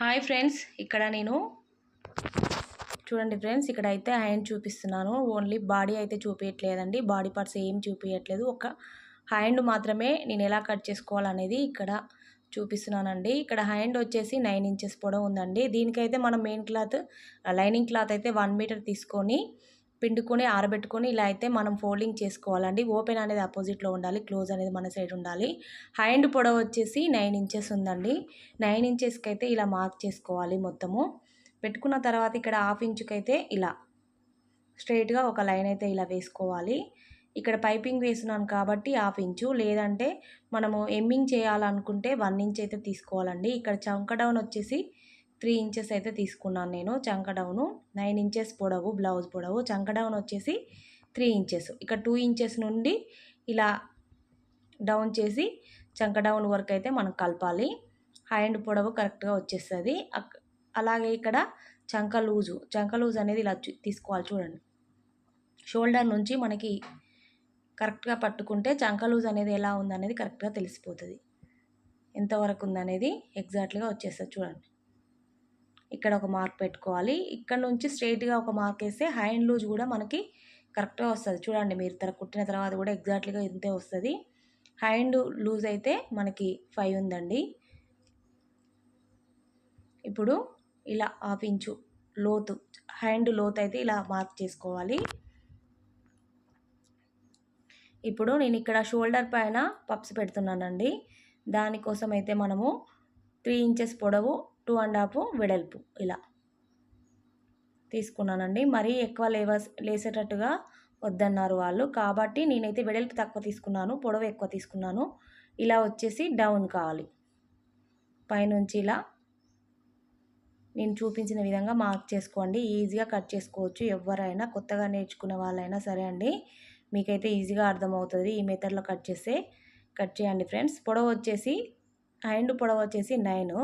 Hi friends ఇక్కడ నేను చూడండి ఫ్రెండ్స్ ఇక్కడ అయితే హ్యాండ్ చూపిస్తున్నాను. ఓన్లీ బాడీ అయితే చూపించట్లేదండి బాడీ పార్ట్స్ ఏం చూపించట్లేదు ఒక హ్యాండ్ మాత్రమే నేను ఎలా కట్ చేసుకోవాలనేది ఇక్కడ చూపిస్తున్నానండి. ఇక్కడ హ్యాండ్ వచ్చేసి నైన్ ఇంచెస్ పొడవు ఉందండి. దీనికైతే మనం మెయిన్ క్లాత్ లైనింగ్ క్లాత్ అయితే వన్ మీటర్ తీసుకొని పిండుకొని ఆరబెట్టుకొని ఇలా అయితే మనం ఫోల్డింగ్ చేసుకోవాలండి. ఓపెన్ అనేది అపోజిట్లో ఉండాలి క్లోజ్ అనేది మన సైడ్ ఉండాలి. హ్యాండ్ పొడవు వచ్చేసి నైన్ ఇంచెస్ ఉందండి. నైన్ ఇంచెస్కి అయితే ఇలా మార్క్ చేసుకోవాలి మొత్తము. పెట్టుకున్న తర్వాత ఇక్కడ హాఫ్ ఇంచుకి అయితే ఇలా స్ట్రైట్గా ఒక లైన్ అయితే ఇలా వేసుకోవాలి. ఇక్కడ పైపింగ్ వేస్తున్నాను కాబట్టి హాఫ్ ఇంచు. లేదంటే మనము ఎమ్మింగ్ చేయాలనుకుంటే వన్ ఇంచ్ అయితే తీసుకోవాలండి. ఇక్కడ చంక డౌన్ వచ్చేసి త్రీ ఇంచెస్ అయితే తీసుకున్నాను నేను చంక డౌను నైన్ ఇంచెస్ పొడవు బ్లౌజ్ పొడవు. చంక డౌన్ వచ్చేసి త్రీ ఇంచెస్. ఇక్కడ టూ ఇంచెస్ నుండి ఇలా డౌన్ చేసి చంక డౌన్ వరకు అయితే మనం కలపాలి. హ్యాండ్ పొడవు కరెక్ట్గా వచ్చేస్తుంది. అలాగే ఇక్కడ చంక లూజు చంక లూజ్ అనేది ఇలా తీసుకోవాలి చూడండి. షోల్డర్ నుంచి మనకి కరెక్ట్గా పట్టుకుంటే చంక లూజ్ అనేది ఎలా ఉందనేది కరెక్ట్గా తెలిసిపోతుంది. ఎంతవరకు ఉందనేది ఎగ్జాక్ట్లీగా వచ్చేస్తుంది చూడండి. ఇక్కడ ఒక మార్క్ పెట్టుకోవాలి. ఇక్కడ నుంచి స్ట్రైట్గా ఒక మార్క్ వేస్తే హ్యాండ్ లూజ్ కూడా మనకి కరెక్ట్గా వస్తుంది. చూడండి మీరు తర కుట్టిన తర్వాత కూడా ఎగ్జాక్ట్గా ఇంతే వస్తుంది. హ్యాండ్ లూజ్ అయితే మనకి ఫైవ్ ఉందండి. ఇప్పుడు ఇలా హాఫ్ ఇంచు లోతు హ్యాండ్ లోతు అయితే ఇలా మార్క్ చేసుకోవాలి. ఇప్పుడు నేను ఇక్కడ షోల్డర్ పైన పప్స్ పెడుతున్నానండి. దానికోసం అయితే మనము త్రీ ఇంచెస్ పొడవు టూ అండ్ హాఫ్ వెడల్పు ఇలా. తీసుకున్నానండి. మరీ ఎక్కువ లేవ లేసేటట్టుగా వద్దన్నారు వాళ్ళు. కాబట్టి నేనైతే వెడల్పు తక్కువ తీసుకున్నాను పొడవు ఎక్కువ తీసుకున్నాను. ఇలా వచ్చేసి డౌన్ కావాలి. పైనుంచి ఇలా నేను చూపించిన విధంగా మార్క్ చేసుకోండి. ఈజీగా కట్ చేసుకోవచ్చు. ఎవరైనా కొత్తగా నేర్చుకున్న వాళ్ళైనా సరే అండి మీకైతే ఈజీగా అర్థమవుతుంది ఈ మెథడ్లో కట్ చేస్తే. కట్ చేయండి ఫ్రెండ్స్. పొడవు వచ్చేసి హ్యాండ్ పొడవు వచ్చేసి నైను.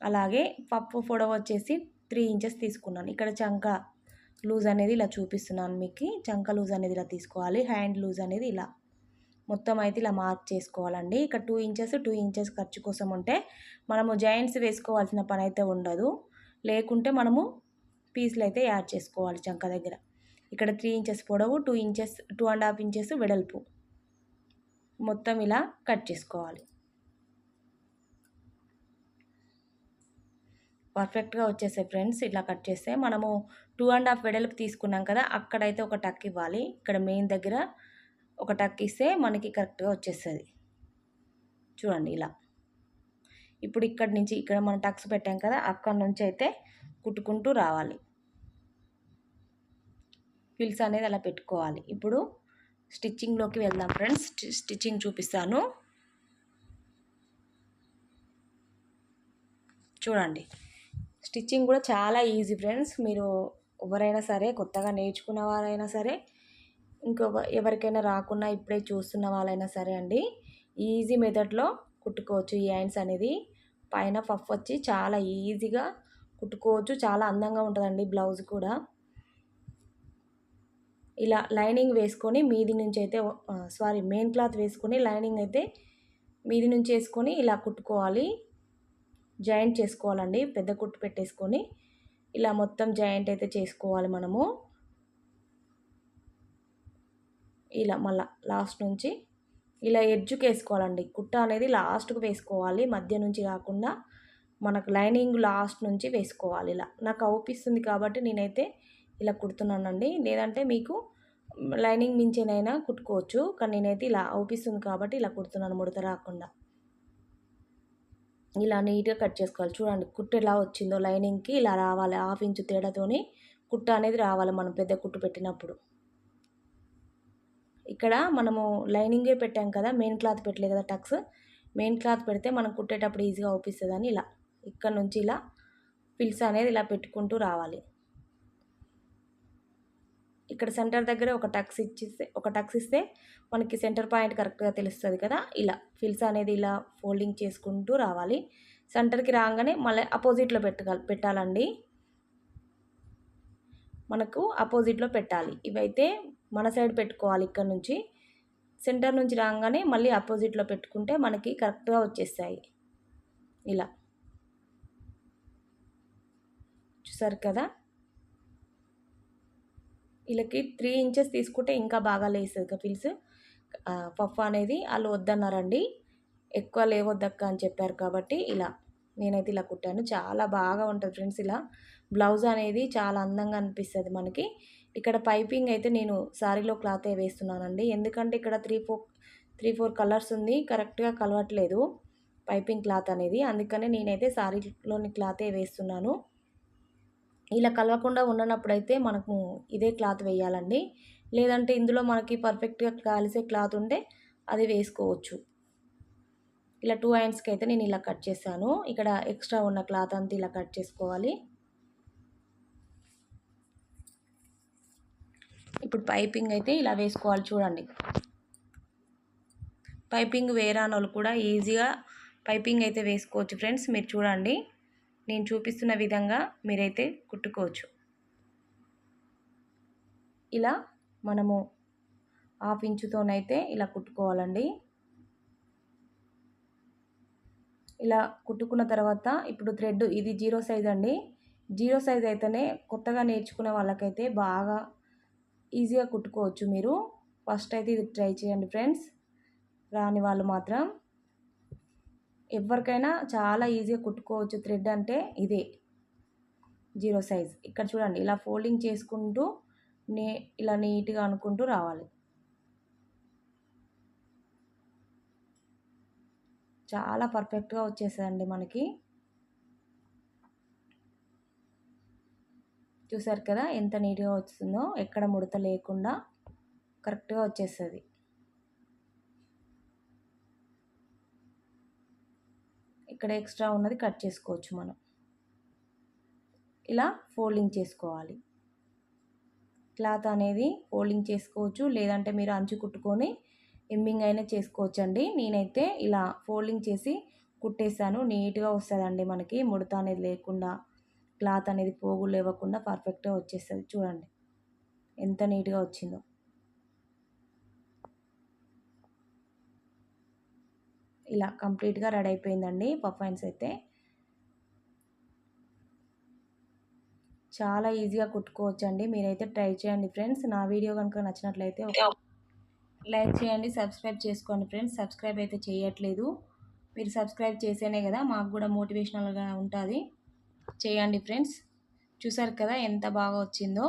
అలాగే పప్పు పొడవు వచ్చేసి త్రీ ఇంచెస్ తీసుకున్నాను. ఇక్కడ చంక లూజ్ అనేది ఇలా చూపిస్తున్నాను మీకు. చంక లూజ్ అనేది ఇలా తీసుకోవాలి. హ్యాండ్ లూజ్ అనేది ఇలా. మొత్తం అయితే ఇలా మార్క్ చేసుకోవాలండి. ఇక్కడ టూ ఇంచెస్ టూ ఇంచెస్ ఖర్చు కోసం ఉంటే మనము జాయింట్స్ వేసుకోవాల్సిన పని అయితే ఉండదు. లేకుంటే మనము పీసులు అయితే యాడ్ చేసుకోవాలి చంక దగ్గర. ఇక్కడ త్రీ ఇంచెస్ పొడవు two inches two and half inches వెడల్పు. మొత్తం ఇలా కట్ చేసుకోవాలి. పర్ఫెక్ట్గా వచ్చేసాయి ఫ్రెండ్స్. ఇట్లా కట్ చేస్తే మనము టూ అండ్ హాఫ్ వెడల్పు తీసుకున్నాం కదా అక్కడైతే ఒక టక్ ఇవ్వాలి. ఇక్కడ మెయిన్ దగ్గర ఒక టక్ ఇస్తే మనకి కరెక్ట్గా వచ్చేస్తుంది. చూడండి ఇలా. ఇప్పుడు ఇక్కడ నుంచి ఇక్కడ మనం టక్స్ పెట్టాం కదా అక్కడ నుంచి అయితే కుట్టుకుంటూ రావాలి. ఫిల్స్ అనేది అలా పెట్టుకోవాలి. ఇప్పుడు స్టిచ్చింగ్లోకి వెళ్దాం ఫ్రెండ్స్. స్టిచ్చింగ్ చూపిస్తాను. చూడండి. స్టిచ్చింగ్ కూడా చాలా ఈజీ ఫ్రెండ్స్. మీరు ఎవరైనా సరే కొత్తగా నేర్చుకున్న వారైనా సరే ఇంకో ఎవరికైనా రాకున్నా ఇప్పుడే చూస్తున్న వాళ్ళైనా సరే అండి ఈజీ మెథడ్లో కుట్టుకోవచ్చు ఈ హ్యాండ్స్ అనేది. పైన పఫ్ వచ్చి చాలా ఈజీగా కుట్టుకోవచ్చు. చాలా అందంగా ఉంటుందండి బ్లౌజ్ కూడా. ఇలా లైనింగ్ వేసుకొని మీది నుంచి అయితే సారీ మెయిన్ క్లాత్ వేసుకొని లైనింగ్ అయితే మీది నుంచి వేసుకొని ఇలా కుట్టుకోవాలి. జాయింట్ చేసుకోవాలండి పెద్ద కుట్టు పెట్టేసుకొని. ఇలా మొత్తం జాయింట్ అయితే చేసుకోవాలి మనము. ఇలా మళ్ళా లాస్ట్ నుంచి ఇలా ఎడ్జ్కి వేసుకోవాలండి. కుట్ట అనేది లాస్ట్కు వేసుకోవాలి మధ్య నుంచి కాకుండా మనకు లైనింగ్ లాస్ట్ నుంచి వేసుకోవాలి ఇలా. నాకు అవుపిస్తుంది కాబట్టి నేనైతే ఇలా కుడుతున్నానండి. లేదంటే మీకు లైనింగ్ మించినైనా కుట్టుకోవచ్చు కానీ నేనైతే ఇలా అవుపిస్తుంది కాబట్టి ఇలా కుడుతున్నాను ముడత రాకుండా. ఇలా నీట్గా కట్ చేసుకోవాలి. చూడండి కుట్టు ఎలా వచ్చిందో లైనింగ్కి ఇలా రావాలి. హాఫ్ ఇంచు తేడాతోని కుట్ట అనేది రావాలి మనం పెద్ద కుట్టు పెట్టినప్పుడు. ఇక్కడ మనము లైనింగే పెట్టాం కదా మెయిన్ క్లాత్ పెట్టలేదు కదా టక్స్. మెయిన్ క్లాత్ పెడితే మనం కుట్టేటప్పుడు ఈజీగా అవుపిస్తుంది అని ఇలా ఇక్కడ నుంచి ఇలా పిల్స్ అనేది ఇలా పెట్టుకుంటూ రావాలి. ఇక్కడ సెంటర్ దగ్గర ఒక టక్స్ ఇచ్చిస్తే ఒక టక్స్ ఇస్తే మనకి సెంటర్ పాయింట్ కరెక్ట్గా తెలుస్తుంది కదా ఇలా. ఫిల్స్ అనేది ఇలా ఫోల్డింగ్ చేసుకుంటూ రావాలి. సెంటర్కి రాగానే మళ్ళీ అపోజిట్లో పెట్టాలి పెట్టాలండి. మనకు అపోజిట్లో పెట్టాలి. ఇవైతే మన సైడ్ పెట్టుకోవాలి ఇక్కడ నుంచి. సెంటర్ నుంచి రాగానే మళ్ళీ అపోజిట్లో పెట్టుకుంటే మనకి కరెక్ట్గా వచ్చేస్తాయి. ఇలా. చూసారు కదా? వీళ్ళకి త్రీ ఇంచెస్ తీసుకుంటే ఇంకా బాగా లేస్తుంది కపిల్స్ పఫ్ అనేది వాళ్ళు వద్దన్నారండి. ఎక్కువ లేవద్దక్క అని చెప్పారు కాబట్టి ఇలా నేనైతే ఇలా కుట్టాను. చాలా బాగా ఉంటుంది ఫ్రెండ్స్ ఇలా. బ్లౌజ్ అనేది చాలా అందంగా అనిపిస్తుంది మనకి. ఇక్కడ పైపింగ్ అయితే నేను శారీలో క్లాతే వేస్తున్నానండి. ఎందుకంటే ఇక్కడ three four three four colours ఉంది. కరెక్ట్గా కలవట్లేదు పైపింగ్ క్లాత్ అనేది. అందుకనే నేనైతే శారీలోని క్లాతే వేస్తున్నాను. ఇలా కలవకుండా ఉండనప్పుడైతే మనకు ఇదే క్లాత్ వేయాలండి. లేదంటే ఇందులో మనకి పర్ఫెక్ట్గా కలిసే క్లాత్ ఉంటే అది వేసుకోవచ్చు. ఇలా టూ హ్యాండ్స్కి అయితే నేను ఇలా కట్ చేశాను. ఇక్కడ ఎక్స్ట్రా ఉన్న క్లాత్ అంతా ఇలా కట్ చేసుకోవాలి. ఇప్పుడు పైపింగ్ అయితే ఇలా వేసుకోవాలి చూడండి. పైపింగ్ వేరాని వాళ్ళు కూడా ఈజీగా పైపింగ్ అయితే వేసుకోవచ్చు ఫ్రెండ్స్. మీరు చూడండి. నేను చూపిస్తున్న విధంగా మీరైతే కుట్టుకోవచ్చు. ఇలా మనము హాఫ్ ఇంచుతోనైతే ఇలా కుట్టుకోవాలండి. ఇలా కుట్టుకున్న తర్వాత ఇప్పుడు థ్రెడ్ ఇది జీరో సైజ్ అండి. జీరో సైజ్ అయితేనే కొత్తగా నేర్చుకునే వాళ్ళకైతే బాగా ఈజీగా కుట్టుకోవచ్చు మీరు. ఫస్ట్ అయితే ఇది ట్రై చేయండి ఫ్రెండ్స్. రాని వాళ్ళు మాత్రం ఎవరికైనా చాలా ఈజీగా కుట్టుకోవచ్చు. థ్రెడ్ అంటే ఇదే. Zero size. ఇక్కడ చూడండి ఇలా ఫోల్డింగ్ చేసుకుంటూ నే ఇలా నీట్గా అనుకుంటూ రావాలి. చాలా పర్ఫెక్ట్గా వచ్చేసాయండి మనకి. చూసారు కదా ఎంత నీట్గా వస్తుందో ఎక్కడ ముడత లేకుండా కరెక్ట్గా వచ్చేస్తుంది. ఇక్కడ ఎక్స్ట్రా ఉన్నది కట్ చేసుకోవచ్చు మనం. ఇలా ఫోల్డింగ్ చేసుకోవాలి. క్లాత్ అనేది ఫోల్డింగ్ చేసుకోవచ్చు. లేదంటే మీరు అంచు కుట్టుకొని ఎమ్మింగ్ అయినా చేసుకోవచ్చు అండి నేనైతే ఇలా ఫోల్డింగ్ చేసి కుట్టేశాను. నీట్గా వస్తుందండి మనకి. ముడత అనేది లేకుండా క్లాత్ అనేది పోగులు లేవకుండా పర్ఫెక్ట్గా వచ్చేస్తుంది. చూడండి. ఎంత నీట్గా వచ్చిందో. ఇలా కంప్లీట్గా రెడీ అయిపోయిందండి పఫైన్స్ అయితే. చాలా ఈజీగా కుట్టుకోవచ్చండి. మీరైతే ట్రై చేయండి ఫ్రెండ్స్. నా వీడియో కనుక నచ్చినట్లయితే లైక్ చేయండి సబ్స్క్రైబ్ చేసుకోండి ఫ్రెండ్స్. సబ్స్క్రైబ్ అయితే చేయట్లేదు. మీరు సబ్స్క్రైబ్ చేసేనే కదా మాకు కూడా మోటివేషనల్గా ఉంటుంది. చేయండి ఫ్రెండ్స్. చూసారు కదా ఎంత బాగా వచ్చిందో.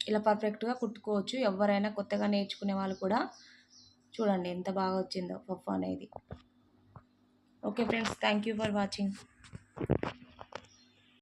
ఇలా పర్ఫెక్ట్గా కుట్టుకోవచ్చు. ఎవరైనా కొత్తగా నేర్చుకునే వాళ్ళు కూడా. చూడండి ఎంత బాగా వచ్చిందో పఫ్ అనేది. Okay friends thank you for watching.